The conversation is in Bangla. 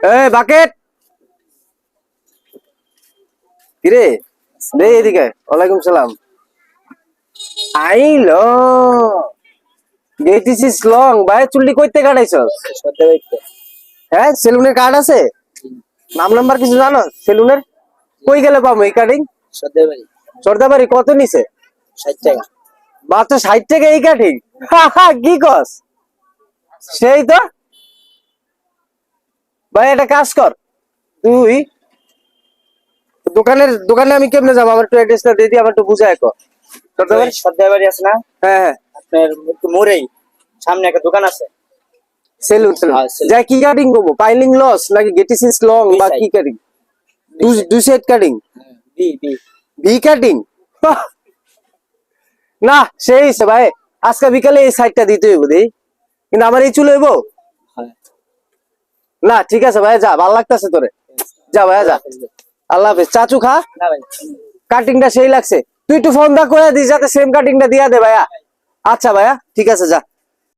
A bucket. কিরে? এদিকে ওয়ালাইকুম সালাম। গেটিস লং। ভাই চুল্লি কইতে কাটাইছস? হ্যাঁ সেলুনের কার্ড আছে? নাম নাম্বার কিছু জানো? সেলুনের? কই গেলে পাবো এই কাটিং? সর্দাবাড়ি কত নিছে? মাত্র ষাট টাকা এই কাটিং? কি কস? সেই তো? ভাই একটা কাজ কর। তুই দোকানের দোকানে আমি কেমনে যাব? আমার একটু অ্যাড্রেসটা দিয়ে দিই আমার একটু বুঝায় কর। সর্দাবাড়ি সর্দারবাড়ি আছে না? হ্যাঁ হ্যাঁ। আপনার একটু মোড়েই সামনে একটা দোকান আছে। Salon salon. হ্যাঁ, যা কি কাটিং করব? পাইলিং লস নাকি গেটিসিস লং বা। কি কাটিং দুই set cutting B B V cutting না সেই ভাই। আজকে বিকালে এই সাইডটা দিতে হইব দেই কিন্তু আমার এই চুল হইব? হ্যাঁ। না ঠিক আছে ভাই যা ভালো লাগতেছে তোরে। যা ভাই যা। আল্লাহ হাফেজ। চাচু খা। কাটিংটা সেই লাগছে। তুই একটু ফোন দা করে দিস যাতে সেম কাটিংটা দিয়া দে ভাইয়া। আচ্ছা ভাইয়া ঠিক আছে যা।